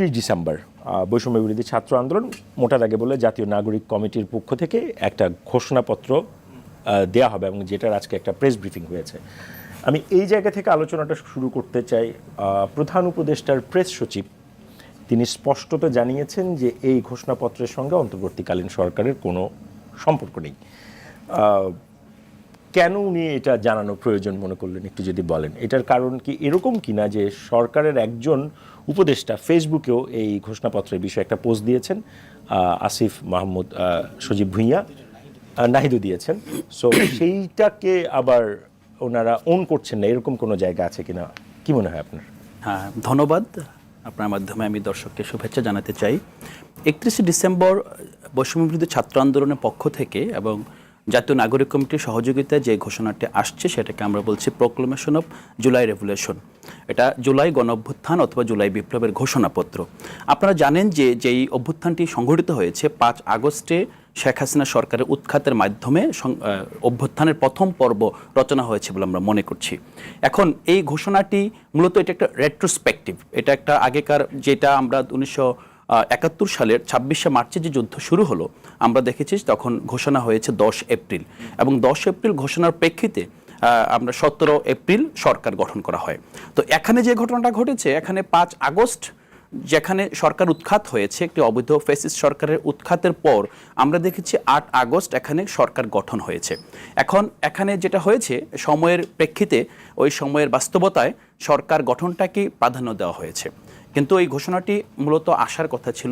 ত্রিশ ডিসেম্বর বৈষম্য বিরোধী ছাত্র আন্দোলন মোটা দাগে বলে জাতীয় নাগরিক কমিটির পক্ষ থেকে একটা ঘোষণাপত্র দেয়া হবে এবং যেটার আজকে একটা প্রেস ব্রিফিং হয়েছে। আমি এই জায়গা থেকে আলোচনাটা শুরু করতে চাই প্রধান উপদেষ্টার প্রেস সচিব। তিনি স্পষ্টত জানিয়েছেন যে এই ঘোষণাপত্রের সঙ্গে অন্তর্বর্তীকালীন সরকারের কোনো সম্পর্ক নেই। কেন উনি এটা জানানো প্রয়োজন মনে করলেন, একটু যদি বলেন? এটার কারণ কি এরকম কিনা যে সরকারের একজন উপদেষ্টা ফেসবুকেও এই ঘোষণাপত্রের বিষয়ে একটা পোস্ট দিয়েছেন আসিফ মাহমুদ সজীব ভুঁইয়া নাহিদু দিয়েছেন। সো সেইটাকে আবার ওনারা ওন করছেন না, এরকম কোনো জায়গা আছে কিনা? কি মনে হয় আপনার? হ্যাঁ ধন্যবাদ। আপনার মাধ্যমে আমি দর্শককে শুভেচ্ছা জানাতে চাই। একত্রিশে ডিসেম্বর বৈষম্য ছাত্র আন্দোলনের পক্ষ থেকে এবং জাতীয় নাগরিক কমিটির সহযোগিতায় যে ঘোষণাটি আসছে সেটাকে আমরা বলছি প্রোক্লেমেশন অফ জুলাই রেভুলেশন এটা জুলাই গণ অভ্যুত্থান অথবা জুলাই বিপ্লবের ঘোষণাপত্র। আপনারা জানেন যে যেই অভ্যুত্থানটি সংঘটিত হয়েছে, পাঁচ আগস্টে শেখ হাসিনা সরকারের উৎখাতের মাধ্যমে অভ্যুত্থানের প্রথম পর্ব রচনা হয়েছে বলে আমরা মনে করছি। এখন এই ঘোষণাটি মূলত এটা একটা রেট্রোস্পেক্টিভ এটা একটা আগেকার যেটা আমরা উনিশশো একাত্তর সালের ছাব্বিশে মার্চে যে যুদ্ধ শুরু হলো, আমরা দেখেছি তখন ঘোষণা হয়েছে দশ এপ্রিল। এবং দশ এপ্রিল ঘোষণার প্রেক্ষিতে আমরা সতেরো এপ্রিল সরকার গঠন করা হয়। তো এখানে যে ঘটনাটা ঘটেছে, এখানে পাঁচ আগস্ট যেখানে সরকার উৎখাত হয়েছে, একটি অবৈধ ফেসিস সরকারের উৎখাতের পর, আমরা দেখেছি আট আগস্ট এখানে সরকার গঠন হয়েছে। এখন এখানে যেটা হয়েছে, সময়ের প্রেক্ষিতে, ওই সময়ের বাস্তবতায় সরকার গঠনটাকে প্রাধান্য দেওয়া হয়েছে। কিন্তু এই ঘোষণাটি মূলত আসার কথা ছিল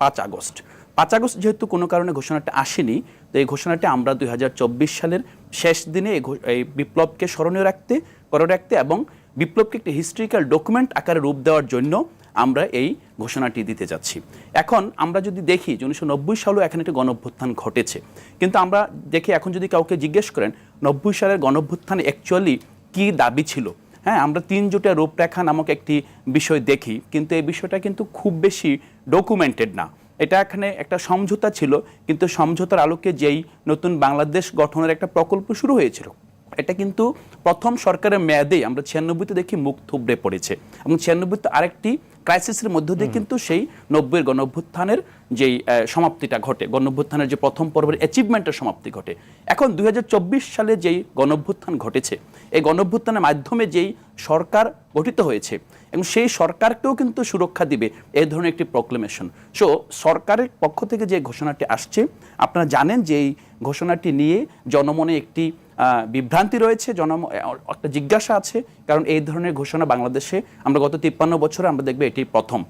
পাঁচ আগস্ট। পাঁচ আগস্ট যেহেতু কোনো কারণে ঘোষণাটা আসেনি, তো এই ঘোষণাটি আমরা দুই হাজার চব্বিশ সালের শেষ দিনে এই বিপ্লবকে স্মরণীয় রাখতে, করে রাখতে এবং বিপ্লবকে একটি হিস্ট্রিক্যাল ডকুমেন্ট আকারে রূপ দেওয়ার জন্য আমরা এই ঘোষণাটি দিতে যাচ্ছি। এখন আমরা যদি দেখি যে উনিশশো নব্বই সালেও এখানে একটি গণঅভ্যুত্থান ঘটেছে। কিন্তু আমরা দেখি এখন যদি কাউকে জিজ্ঞেস করেন, নব্বই সালের গণঅভ্যুত্থান অ্যাকচুয়ালি কী দাবি ছিল? হ্যাঁ আমরা তিন জোটের রূপরেখা নামক একটি বিষয় দেখি, কিন্তু এই বিষয়টা কিন্তু খুব বেশি ডকুমেন্টেড না। এটা এখানে একটা সমঝোতা ছিল, কিন্তু সমঝোতার আলোকে যেই নতুন বাংলাদেশ গঠনের একটা প্রকল্প শুরু হয়েছিল। এটা কিন্তু প্রথম সরকারের মেয়াদেই আমরা ছিয়ানব্বইতে দেখি মুখ থুবড়ে পড়েছে এবং ছিয়ানব্বইতে আরেকটি ক্রাইসিসের মধ্য দিয়ে কিন্তু সেই নব্বইয়ের গণভ্যুত্থানের যেই সমাপ্তিটা ঘটে গণঅভ্যুত্থানের যে প্রথম পর্বের অ্যাচিভমেন্টের সমাপ্তি ঘটে। এখন দু হাজার চব্বিশ সালে যেই গণভ্যুত্থান ঘটেছে এই গণঅভ্যুত্থানের মাধ্যমে যেই সরকার গঠিত হয়েছে এবং সেই সরকারকেও কিন্তু সুরক্ষা দিবে এই ধরনের একটি প্রক্লেমেশন সো সরকারের পক্ষ থেকে যে ঘোষণাটি আসছে আপনারা জানেন যে এই ঘোষণাটি নিয়ে জনমনে একটি বিভ্রান্তি রয়েছে জনম একটা জিজ্ঞাসা আছে কারণ এই ধরনের ঘোষণা বাংলাদেশে আমরা গত তিপ্পান্ন বছরে আমরা দেখব এটি প্রথম।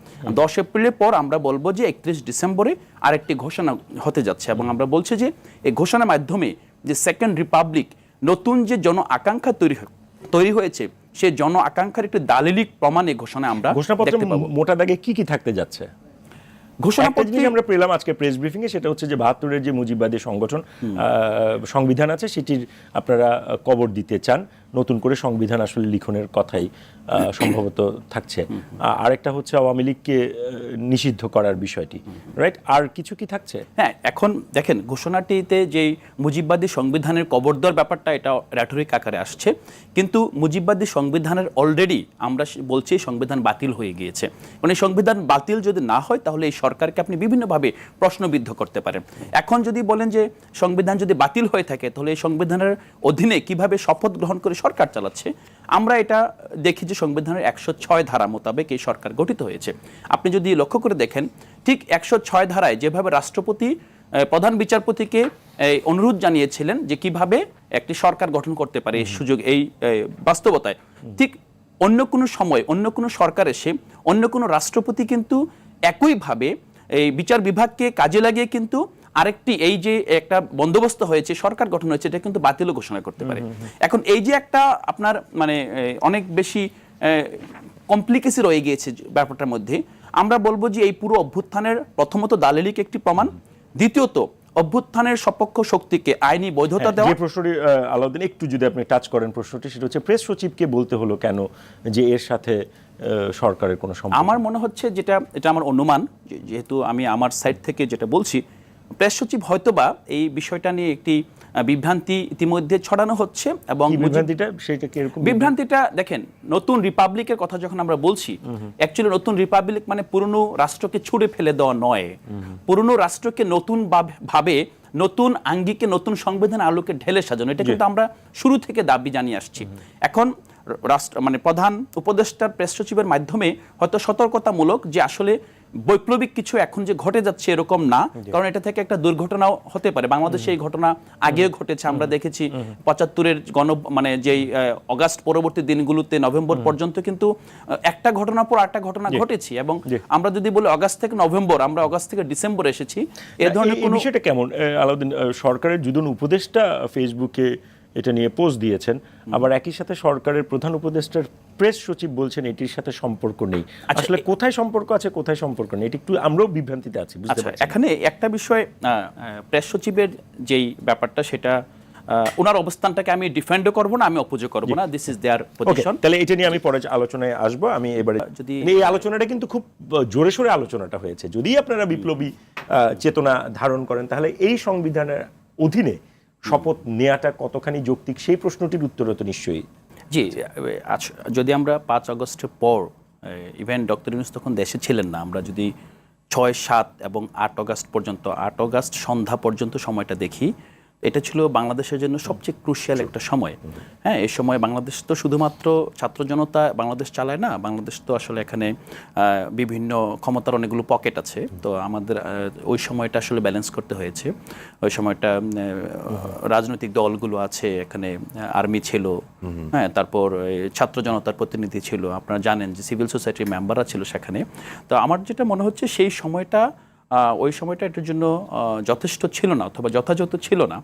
দশ এপ্রিলের পর আমরা বলব যে একত্রিশ ডিসেম্বরে আরেকটি ঘোষণা হতে যাচ্ছে এবং আমরা বলছি যে এই ঘোষণার মাধ্যমে যে সেকেন্ড রিপাবলিক নতুন যে জন আকাঙ্ক্ষা তৈরি তৈরি হয়েছে সে জন আকাঙ্ক্ষার একটি দালিলিক প্রমাণে ঘোষণা আমরা ঘোষণাপত্রে মোটা দাগে কি কি থাকতে যাচ্ছে? ঘোষণাপত্রে আমরা পেলাম আজকে প্রেস ব্রিফিং এ সেটা হচ্ছে যে বাহাত্তরের যে মুজিববাদী সংগঠন আহ, সংবিধান আছে সেটির আপনারা কবর দিতে চান। নতুন করে সংবিধান আসলে লিখনের কথাই সম্ভবত থাকছে। আরেকটা হচ্ছে আওয়ামী লীগকে নিষিদ্ধ করার বিষয়টি রাইট আর কিছু কি থাকছে? হ্যাঁ এখন দেখেন ঘোষণাটিতে যেই মুজিববাদী সংবিধানের কবর দেওয়ার ব্যাপারটা এটা র্যাটরিক আকারে আসছে। কিন্তু মুজিববাদী সংবিধানের অলরেডি আমরা বলছি সংবিধান বাতিল হয়ে গিয়েছে। মানে সংবিধান বাতিল যদি না হয় তাহলে এই সরকারকে আপনি বিভিন্নভাবে প্রশ্নবিদ্ধ করতে পারেন। এখন যদি বলেন যে সংবিধান যদি বাতিল হয়ে থাকে তাহলে এই সংবিধানের অধীনে কীভাবে শপথ গ্রহণ করে সরকার চালাচ্ছে আমরা এটা দেখি যে সংবিধানের একশো ছয় ধারা মোতাবেক এই সরকার গঠিত হয়েছে। আপনি যদি লক্ষ্য করে দেখেন ঠিক একশো ছয় ধারায় যেভাবে রাষ্ট্রপতি প্রধান বিচারপতিকে অনুরোধ জানিয়েছিলেন যে কীভাবে একটি সরকার গঠন করতে পারে এই সুযোগ এই বাস্তবতায়। ঠিক অন্য কোনো সময় অন্য কোনো সরকার এসে অন্য কোনো রাষ্ট্রপতি কিন্তু একইভাবে এই বিচার বিভাগকে কাজে লাগিয়ে কিন্তু আরেকটি এই যে একটা বন্দোবস্ত হয়েছে সরকার গঠন হয়েছে এটা কিন্তু বাতিলও ঘোষণা করতে পারে। এখন এই যে একটা আপনার মানে অনেক বেশি কমপ্লিকেসি রয়ে গিয়েছে ব্যাপারটার মধ্যে আমরা বলব যে এই পুরো অভ্যুত্থানের প্রথমত দালিলিক একটি প্রমাণ দ্বিতীয়ত অভ্যুত্থানের সপক্ষ শক্তিকে আইনি বৈধতা দেওয়া। যে প্রশ্নটি আলাউদ্দিন একটু যদি আপনি টাচ করেন প্রশ্নটি সেটা হচ্ছে প্রেস সচিবকে বলতে হলো কেন যে এর সাথে সরকারের কোনো সম্পর্ক? আমার মনে হচ্ছে যেটা এটা আমার অনুমান যেহেতু আমি আমার সাইড থেকে যেটা বলছি প্রেস সচিব হয়তোবা এই বিষয়টা নিয়ে একটি বিভ্রান্তি ইতিমধ্যে ছড়ানো হচ্ছে এবং বিভ্রান্তিটা? সেটা কি এরকম বিভ্রান্তিটা দেখেন নতুন রিপাবলিকের কথা যখন আমরা বলছি অ্যাকচুয়ালি নতুন রিপাবলিক মানে পুরনো রাষ্ট্রকে ছুড়ে ফেলে দেওয়া নয়। পুরনো রাষ্ট্রকে নতুন ভাবে নতুন আঙ্গিকে নতুন সংবিধান আলোকে ঢেলে সাজানো। এটা কিন্তু আমরা শুরু থেকে দাবি জানিয়ে আসছি। এখন রাষ্ট্র মানে প্রধান উপদেষ্টার প্রেস সচিবের মাধ্যমে হয়তো সতর্কতামূলক যে আসলে বৈপ্লবিক কিছু এখন যে ঘটে যাচ্ছে এরকম না। কারণ এটা থেকে একটা দুর্ঘটনাও হতে পারে। বাংলাদেশে এই ঘটনা আগেও ঘটেছে। আমরা দেখেছি পঁচাত্তরের গণ মানে যেই অগাস্ট পরবর্তী দিনগুলোতে নভেম্বর পর্যন্ত কিন্তু একটা ঘটনার পর একটা ঘটনা ঘটেছে। এবং আমরা যদি বলি অগাস্ট থেকে নভেম্বর আমরা অগাস্ট থেকে ডিসেম্বর এসেছি। এ ধরনের কোনো বিষয়টা কেমন? আলাউদ্দিন সরকারের দুজন উপদেষ্টা ফেসবুকে এটা নিয়ে পোস্ট দিয়েছেন। আবার একই সাথে সরকারের প্রধান উপদেষ্টার প্রেস সচিব বলছেন এটির সাথে সম্পর্ক নেই। আচ্ছা, আসলে কোথায় সম্পর্ক আছে কোথায় সম্পর্ক নেই এটা একটু আমরাও বিভ্রান্তিতে আছি বুঝতে আচ্ছা পারছি এখানে একটা বিষয় প্রেস সচিবের যেই ব্যাপারটা সেটা ওনার অবস্থানটাকে আমি ডিফেন্ডও করব না আমি অপোজও করব না দিস ইজ দেয়ার পজিশন তাহলে এটা নিয়ে আমি পরে আলোচনায় আসব আমি এবারে যদি- এই আলোচনাটা কিন্তু খুব জোরে সোরে আলোচনাটা হয়েছে। যদি আপনারা বিপ্লবী আহ, চেতনা ধারণ করেন তাহলে এই সংবিধানের অধীনে শপথ নেওয়াটা কতখানি যৌক্তিক সেই প্রশ্নটির উত্তর তো নিশ্চয়ই। জি আজ যদি আমরা পাঁচ আগস্টের পর ইভেন ডক্টর ইউনুস তখন দেশে ছিলেন না আমরা যদি ছয় সাত এবং আট অগাস্ট পর্যন্ত আট অগাস্ট সন্ধ্যা পর্যন্ত সময়টা দেখি এটা ছিল বাংলাদেশের জন্য সবচেয়ে ক্রুশিয়াল একটা সময়। হ্যাঁ এই সময় বাংলাদেশ তো শুধুমাত্র ছাত্র জনতা বাংলাদেশ চালায় না, বাংলাদেশ তো আসলে এখানে বিভিন্ন ক্ষমতার অনেকগুলো পকেট আছে। তো আমাদের ওই সময়টা আসলে ব্যালেন্স করতে হয়েছে। ওই সময়টা রাজনৈতিক দলগুলো আছে, এখানে আর্মি ছিল। হ্যাঁ তারপর ছাত্র জনতার প্রতিনিধি ছিল। আপনারা জানেন যে সিভিল সোসাইটির মেম্বাররা ছিল সেখানে। তো আমার যেটা মনে হচ্ছে, সেই সময়টা ওই সময়টা এটার জন্য যথেষ্ট ছিল না, অথবা যথাযথ ছিল না।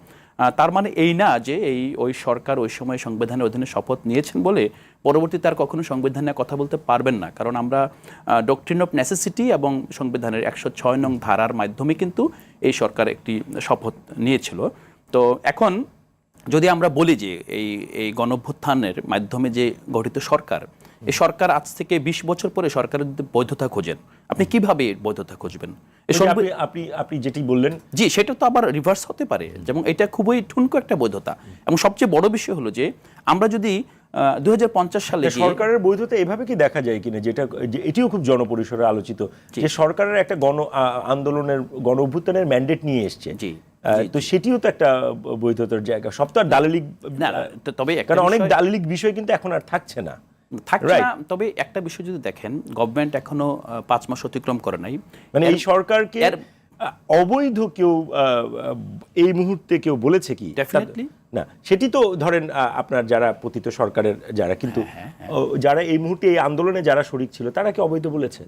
তার মানে এই না যে এই ওই সরকার ওই সময় সংবিধানের অধীনে শপথ নিয়েছেন বলে পরবর্তীতে আর কখনো সংবিধানে কথা বলতে পারবেন না। কারণ আমরা ডক্ট্রিন অফ নেসেসিটি এবং সংবিধানের একশো ছয় নং ধারার মাধ্যমে কিন্তু এই সরকার একটি শপথ নিয়েছিল। তো এখন যদি আমরা বলি যে এই এই গণভ্যুত্থানের মাধ্যমে যে গঠিত সরকার এই সরকার আজ থেকে বিশ বছর পরে সরকারের বৈধতা খোঁজেন। আপনি কীভাবে বৈধতা খুঁজবেন? আপনি আপনি যেটি বললেন। জি সেটা তো আবার রিভার্স হতে পারে। যেমন এটা খুবই ঠুনকো একটা বৈধতা। এবং সবচেয়ে বড় বিষয় হলো যে আমরা যদি দুই সালে সরকারের বৈধতা এভাবে কি দেখা যায় কিনা? যেটা এটিও খুব জনপরিসরে আলোচিত। যে সরকারের একটা গণ আন্দোলনের গণ অভ্যুত্থানের ম্যান্ডেট নিয়ে এসছে। জি, তো সেটিও তো একটা বৈধতার জায়গা। সব তো আর দালালিক তবে কারণ অনেক দালালিক বিষয় কিন্তু এখন আর থাকছে না। থাকছে না। তবে একটা বিষয় যদি দেখেন গভর্নমেন্ট এখনও পাঁচ মাস অতিক্রম করে নাই। মানে এই সরকারকে অবৈধ কেউ আহ, এই মুহূর্তে কেউ বলেছে কি? Definitely. না সেটি তো ধরেন আপনার যারা পতিত সরকারের যারা কিন্তু হ্যাঁ, যারা এই মুহূর্তে এই আন্দোলনে যারা শরিক ছিল তারা কি অবৈধ বলেছে।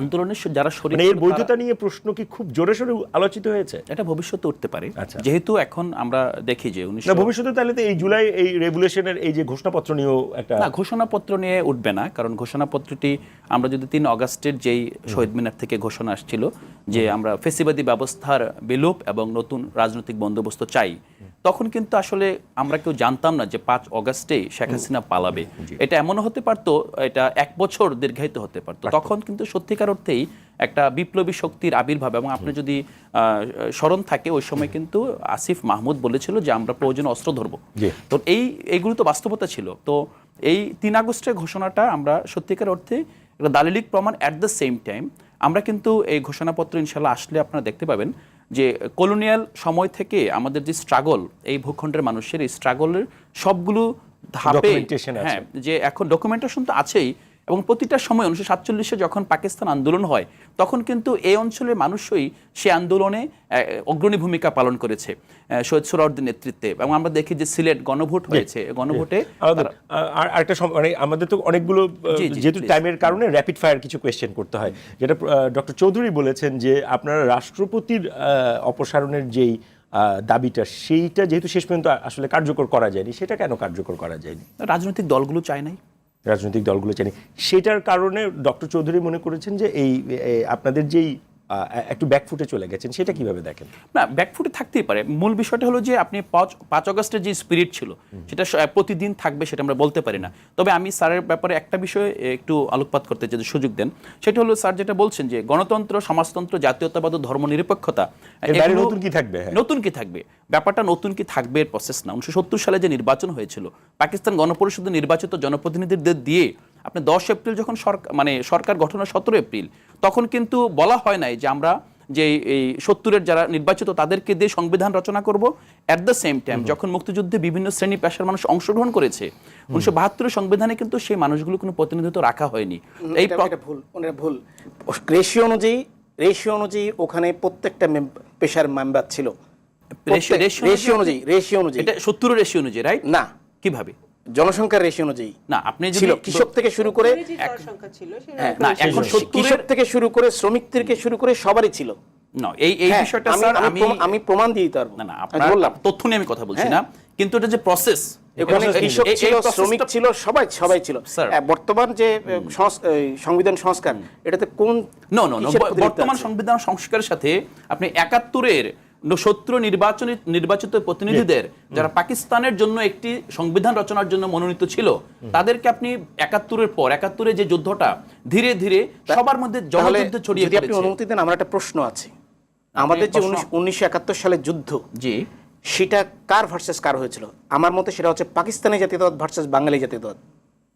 আন্দোলনের যারা শরীর মানে এর বৈধতা নিয়ে প্রশ্ন কি খুব জোরে সোরে আলোচিত হয়েছে? এটা ভবিষ্যতে উঠতে পারে। আচ্ছা। যেহেতু এখন আমরা দেখি যে উনিশ ভবিষ্যতে তাহলে তো এই জুলাই এই রেগুলেশনের এই যে ঘোষণাপত্র নিয়েও একটা না ঘোষণাপত্র নিয়ে উঠবে না কারণ ঘোষণাপত্রটি আমরা যদি তিন অগাস্টের যেই শহীদ মিনার থেকে ঘোষণা আসছিল যে আমরা ফেসিবাদী ব্যবস্থার বিলোপ এবং নতুন রাজনৈতিক বন্দোবস্ত চাই তখন কিন্তু আসলে আমরা কেউ জানতাম না যে পাঁচ অগাস্টে শেখ হাসিনা পালাবে। এটা এমনও হতে পারতো এটা এক বছর দীর্ঘায়িত হতে পারতো। তখন কিন্তু সত্যিকার অর্থেই একটা বিপ্লবী শক্তির আবির্ভাব এবং আপনি যদি স্মরণ থাকে ওই সময় কিন্তু আসিফ মাহমুদ বলেছিল যে আমরা প্রয়োজনে অস্ত্র ধরবো। তো এই এইগুলো তো বাস্তবতা ছিল। তো এই তিন আগস্টের ঘোষণাটা আমরা সত্যিকার অর্থে একটা দালিলিক প্রমাণ অ্যাট দ্য সেম টাইম আমরা কিন্তু এই ঘোষণাপত্র ইনশাল্লাহ আসলে আপনারা দেখতে পাবেন। যে কলোনিয়াল সময় থেকে আমাদের যে স্ট্রাগল এই ভূখণ্ডের মানুষের এই স্ট্রাগলের সবগুলো ধাপে হ্যাঁ যে এখন ডকুমেন্টেশন তো আছেই এবং প্রতিটা সময় উনিশশো সাতচল্লিশে যখন পাকিস্তান আন্দোলন হয় তখন কিন্তু এই অঞ্চলের মানুষই সে আন্দোলনে অগ্রণী ভূমিকা পালন করেছে সৈয়দ সোহরাওয়ার্দীর নেতৃত্বে। এবং আমরা দেখি যে সিলেট গণভোট হয়েছে গণভোটে আর সম- মানে আমাদের তো অনেকগুলো যেহেতু. টাইমের কারণে র্যাপিড ফায়ার কিছু কোয়েশ্চেন করতে হয়। যেটা ডক্টর চৌধুরী বলেছেন যে আপনারা রাষ্ট্রপতির অপসারণের যেই দাবিটা সেইটা যেহেতু শেষ পর্যন্ত আসলে কার্যকর করা যায়নি সেটা কেন কার্যকর করা যায়নি? রাজনৈতিক দলগুলো চায় নাই। রাজনৈতিক দলগুলো চেনে সেটার কারণে ডক্টর চৌধুরী মনে করেছেন যে এই আপনাদের যেই একটু ব্যাকফুটে চলে গেছেন সেটা কীভাবে দেখেন? না ব্যাকফুটে থাকতেই পারে। মূল বিষয়টা হলো যে আপনি পাঁচ পাঁচ অগস্টের যে স্পিরিট ছিল সেটা প্রতিদিন থাকবে সেটা আমরা বলতে পারি না। তবে আমি স্যারের ব্যাপারে একটা বিষয়ে একটু আলোকপাত করতে যদি সুযোগ দেন। সেটা হলো স্যার যেটা বলছেন যে গণতন্ত্র সমাজতন্ত্র জাতীয়তাবাদ ও ধর্মনিরপেক্ষতা নতুন কি থাকবে? হ্যাঁ। নতুন কি থাকবে? ব্যাপারটা নতুন কি থাকবে এর প্রসেস না। উনিশশো সত্তর সালে যে নির্বাচন হয়েছিল পাকিস্তান গণপরিষদে নির্বাচিত জনপ্রতিনিধিদের দিয়ে আপনি দশ এপ্রিল যখন সরকার মানে সরকার গঠনের সতেরো এপ্রিল তখন কিন্তু বলা হয় নাই যে আমরা যে এই সত্তরের যারা নির্বাচিত তাদেরকে দিয়ে সংবিধান রচনা করব। অ্যাট দ্য সেম টাইম যখন মুক্তিযুদ্ধে বিভিন্ন শ্রেণি পেশার মানুষ অংশগ্রহণ করেছে উনিশশো বাহাত্তরের সংবিধানে কিন্তু সেই মানুষগুলো কোনো প্রতিনিধিত্ব রাখা হয়নি। এই ভুল ভুল। রেশিও অনুযায়ী রেশিও অনুযায়ী ওখানে প্রত্যেকটা পেশার মেম্বার ছিল। রেশিও অনুযায়ী? রেশিও অনুযায়ী এটা সত্তরের রেশি অনুযায়ী রাইট না। কীভাবে? জনসংখ্যার রেশিও অনুযায়ী। না আপনি ছিল কৃষক থেকে শুরু করে যে জনসংখ্যা ছিল সেটা হ্যাঁ, না এখন কৃষক থেকে শুরু করে শ্রমিক থেকে শুরু করে সবারই ছিল। না এই এই হ্যাঁ, বিষয়টা স্যার আমি আমি প্রমাণ দিয়ে দিতে পারব। না না আপনার বললাম। তথ্য নিয়ে আমি কথা বলছি হ্যাঁ। না কিন্তু এটা যে প্রসেস এখানে কৃষক ছিল শ্রমিক ছিল সবাই সবাই ছিল। বর্তমান যে সংবিধান সংস্কার এটাতে কোন নো নো বর্তমান সংবিধান সংস্কারের সাথে আপনি একাত্তরের সত্তর নির্বাচনী নির্বাচিত প্রতিনিধিদের যারা পাকিস্তানের জন্য একটি সংবিধান রচনার জন্য মনোনীত ছিল তাদেরকে আপনি একাত্তরের পর একাত্তরে যে যুদ্ধটা ধীরে ধীরে সবার মধ্যে তাহলে জনযুদ্ধ ছড়িয়ে যদি আপনি অনুমতি দেন আমার একটা প্রশ্ন আছে। আমাদের যে উনিশশো একাত্তর সালের যুদ্ধ জি। সেটা কার ভার্সেস কার হয়েছিল? আমার মতে সেটা হচ্ছে পাকিস্তানি জাতীয়তাবাদ ভার্সেস বাঙালি জাতীয়তাবাদ।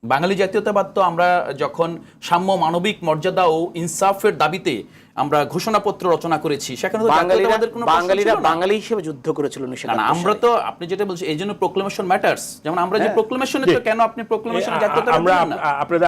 বাঙালি জাতীয়তাবাদ তো আমরা যখন সাম্য মানবিক মর্যাদা ও ইনসাফের দাবিতে আমরা ঘোষণাপত্র রচনা করেছি সেখানে তো বাঙালিরা কোনো বাঙালিরা বাঙালি হিসেবে যুদ্ধ করেছিল আমরা তো আপনি যেটা বলছেন এই জন্য প্রোক্লেমেশন ম্যাটার্স যেমন আমরা যে প্রোক্লেমেশনে তো কেন আপনি প্রোক্লেমেশন জাতীয়তা আমরা আপনাদের